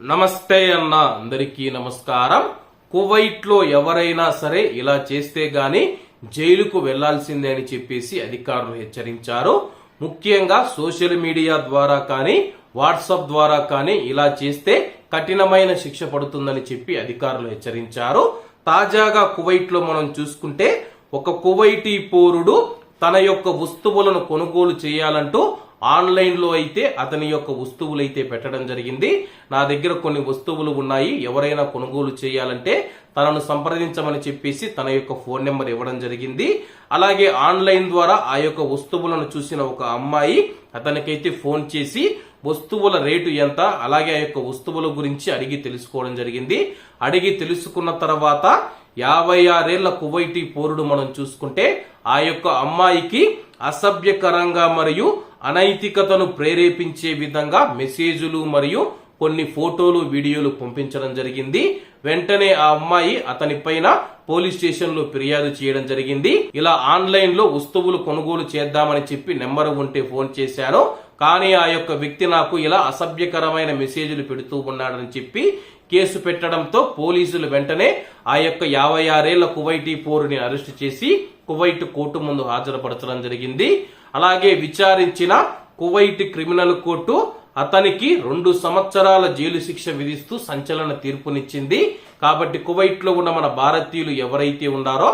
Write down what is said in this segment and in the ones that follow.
నమస్తే అన్న అందరికీ నమస్కారం. కువైట్లో ఎవరైనా సరే ఇలా చేస్తే గాని జైలుకు వెళ్ళాల్సిందే అని చెప్పేసి అధికారులు హెచ్చరించారు. ముఖ్యంగా సోషల్ మీడియా ద్వారా కానీ వాట్సాప్ ద్వారా కానీ ఇలా చేస్తే కఠినమైన శిక్ష పడుతుందని చెప్పి అధికారులు హెచ్చరించారు. తాజాగా కువైట్లో మనం చూసుకుంటే ఒక కువైటీ పౌరుడు తన యొక్క వస్తువులను కొనుగోలు చేయాలంటూ ఆన్లైన్లో అయితే అతని యొక్క వస్తువులు అయితే పెట్టడం జరిగింది. నా దగ్గర కొన్ని వస్తువులు ఉన్నాయి. ఎవరైనా కొనుగోలు చేయాలంటే తనను సంప్రదించమని చెప్పేసి తన యొక్క ఫోన్ నెంబర్ ఇవ్వడం జరిగింది. అలాగే ఆన్లైన్ ద్వారా ఆ యొక్క వస్తువులను చూసిన ఒక అమ్మాయి అతనికైతే ఫోన్ చేసి వస్తువుల రేటు ఎంత అలాగే ఆ యొక్క వస్తువుల గురించి అడిగి తెలుసుకోవడం జరిగింది. అడిగి తెలుసుకున్న తర్వాత యాభై ఆరేళ్ళ కువైటీ పోరుడు మనం చూసుకుంటే ఆ యొక్క అమ్మాయికి అసభ్యకరంగా మరియు అనైతికతను ప్రేరేపించే విధంగా మెసేజ్లు మరియు కొన్ని ఫోటోలు వీడియోలు పంపించడం జరిగింది. వెంటనే ఆ అమ్మాయి అతని పైన పోలీస్ స్టేషన్లో ఫిర్యాదు చేయడం జరిగింది. ఇలా ఆన్లైన్లో వస్తువులు కొనుగోలు చేద్దామని చెప్పి నెంబర్ ఉంటే ఫోన్ చేశాను. కానీ ఆ యొక్క వ్యక్తి నాకు ఇలా అసభ్యకరమైన మెసేజ్లు పెడుతూ ఉన్నాడని చెప్పి కేసు పెట్టడంతో పోలీసులు వెంటనే ఆ యొక్క యాభై ఆరేళ్ళ కువైటీ పోరుని అరెస్ట్ చేసి కువైట్ కోర్టు ముందు హాజరుపరచడం జరిగింది. అలాగే విచారించిన కువైట్ క్రిమినల్ కోర్టు అతనికి రెండు సంవత్సరాల జైలు శిక్ష విధిస్తూ సంచలన తీర్పునిచ్చింది. కాబట్టి కువైట్లో ఉన్న మన భారతీయులు ఎవరైతే ఉన్నారో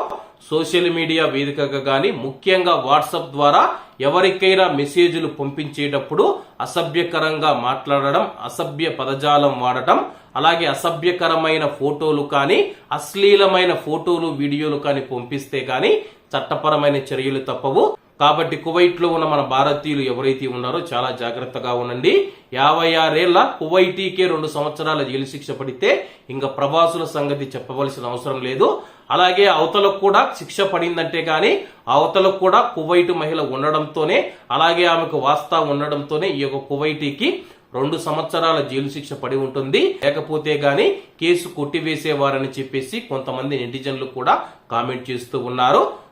సోషల్ మీడియా వేదికగా గాని ముఖ్యంగా వాట్సాప్ ద్వారా ఎవరికైనా మెసేజ్లు పంపించేటప్పుడు అసభ్యకరంగా మాట్లాడడం అసభ్య పదజాలం వాడటం అలాగే అసభ్యకరమైన ఫోటోలు కానీ అశ్లీలమైన ఫోటోలు వీడియోలు కానీ పంపిస్తే కానీ చట్టపరమైన చర్యలు తప్పవు. కాబట్టి కువైట్లో ఉన్న మన భారతీయులు ఎవరైతే ఉన్నారో చాలా జాగ్రత్తగా ఉండండి. యాభై ఆరేళ్ళ కువైటీకే రెండు సంవత్సరాల జైలు శిక్ష పడితే ఇంకా ప్రవాసుల సంగతి చెప్పవలసిన అవసరం లేదు. అలాగే అవతలకు కూడా శిక్ష పడిందంటే కానీ అవతలకు కూడా కువైట్ మహిళ ఉండడంతోనే అలాగే ఆమెకు వాస్తా ఉండడంతోనే ఈ యొక్క కువైటీకి రెండు సంవత్సరాల జైలు శిక్ష పడి ఉంటుంది. లేకపోతే గాని కేసు కొట్టివేసేవారని చెప్పేసి కొంతమంది నెటిజన్లు కూడా కామెంట్ చేస్తూ ఉన్నారు.